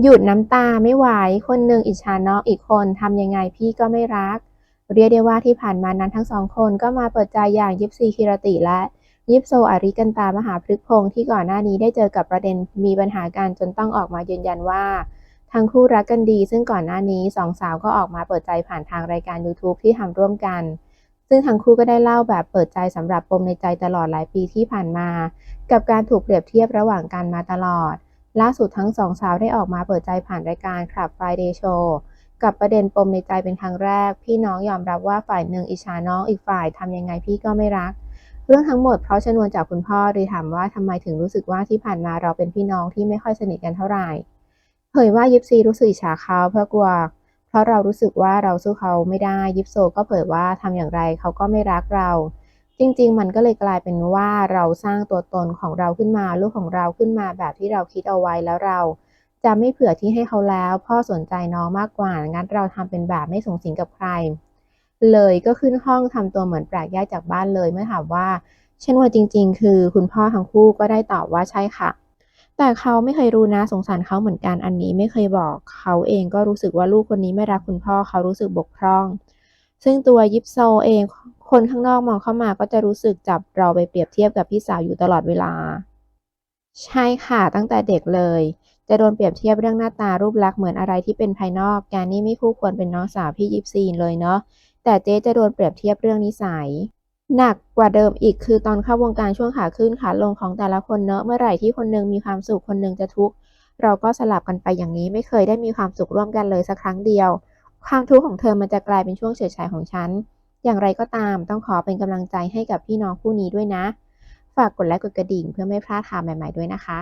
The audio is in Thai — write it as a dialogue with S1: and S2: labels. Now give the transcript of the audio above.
S1: หยุดน้ำตาไม่ไหว คนหนึ่งอิจฉาน้องอีกคนทำยังไงพี่ก็ไม่รัก เรียกได้ว่าที่ผ่านมานั้นทั้งสองคนก็มาเปิดใจอย่างยิปซีคิรติและยิปโซอาริกันตามหาพฤกพงษ์ที่ก่อนหน้านี้ได้เจอกับประเด็นมีปัญหากันจนต้องออกมายืนยันว่า ทั้งคู่รักกันดี ซึ่งก่อนหน้านี้สองสาวก็ออกมาเปิดใจผ่านทางรายการ YouTube ที่ทำร่วมกัน ซึ่งทั้งคู่ก็ได้เล่าแบบเปิดใจสำหรับปมในใจตลอดหลายปีที่ผ่านมา กับการถูกเปรียบเทียบระหว่างกันมาตลอด ล่าสุดทั้งสองสาวได้ออกมาเปิดใจผ่านรายการ Club Friday Show กับประเด็นปมในใจเป็นครั้งแรก พี่น้องยอมรับว่าฝ่ายหนึ่งอิจฉาน้องอีกฝ่ายทำยังไงพี่ก็ไม่รัก เรื่องทั้งหมดเพราะชนวนจากคุณพ่อเลยถามว่าทำไมถึงรู้สึกว่าที่ผ่านมาเราเป็นพี่น้องที่ไม่ค่อยสนิทกันเท่าไหร่เผยว่ายิปซีรู้สึกอิจฉาเขาเพราะกลัว เพราะเรารู้สึกว่าเราสู้เขาไม่ได้ยิปโซก็เผยว่าทำอย่างไรเขาก็ไม่รักเรา จริง ๆ มันก็เลยกลายเป็นว่าเราสร้างตัวตนของเราขึ้นมาลูกของเราขึ้นมาแบบที่เราคิดเอาไว้แล้วเรา จะไม่เผื่อที่ให้เขาแล้ว พ่อสนใจน้องมากกว่างั้นเราทำเป็นแบบไม่ส่งสิงกับใคร เลยก็ขึ้นห้องทำตัวเหมือนแปลกแยกจากบ้านเลยเมื่อถามว่าฉันว่าจริง ๆ คือคุณพ่อทั้งคู่ก็ได้ตอบว่าใช่ค่ะ แต่เขาไม่เคยรู้นะสงสารเขาเหมือนกันอันนี้ไม่เคยบอกเขาเองก็รู้สึกว่าลูกคนนี้ไม่รักคุณพ่อเขารู้สึกบกพร่อง ซึ่งตัวยิปโซเอง คนข้างนอกมองเข้ามาก็จะรู้สึกจับเราไปเปรียบเทียบกับพี่สาวอยู่ตลอดเวลา ใช่ค่ะตั้งแต่เด็กเลย จะโดนเปรียบเทียบเรื่องหน้าตารูปลักษณ์เหมือนอะไรที่เป็นภายนอก แกนี่ไม่คู่ควรเป็นน้องสาวพี่ยิปซีนเลยเนาะแต่เจ๊จะโดนเปรียบเทียบเรื่องนิสัยหนักกว่าเดิมอีกคือตอนเข้าวงการช่วงขาขึ้นขาลงของแต่ละคนเนอะเมื่อไหร่ที่คนหนึงมีความสุขคนหนึงจะทุกข์เราก็สลับกันไปอย่างนี้ไม่เคยได้มีความสุขร่วมกันเลยสักครั้งเดียว ความทุกข์ของเธอมันจะกลายเป็นช่วงเฉยชายของฉัน อย่างไรก็ตามต้องขอเป็นกำลังใจให้กับพี่น้องคู่นี้ด้วยนะ ฝากกดไลค์กดกระดิ่งเพื่อไม่พลาดข่าวใหม่ ๆด้วยนะคะ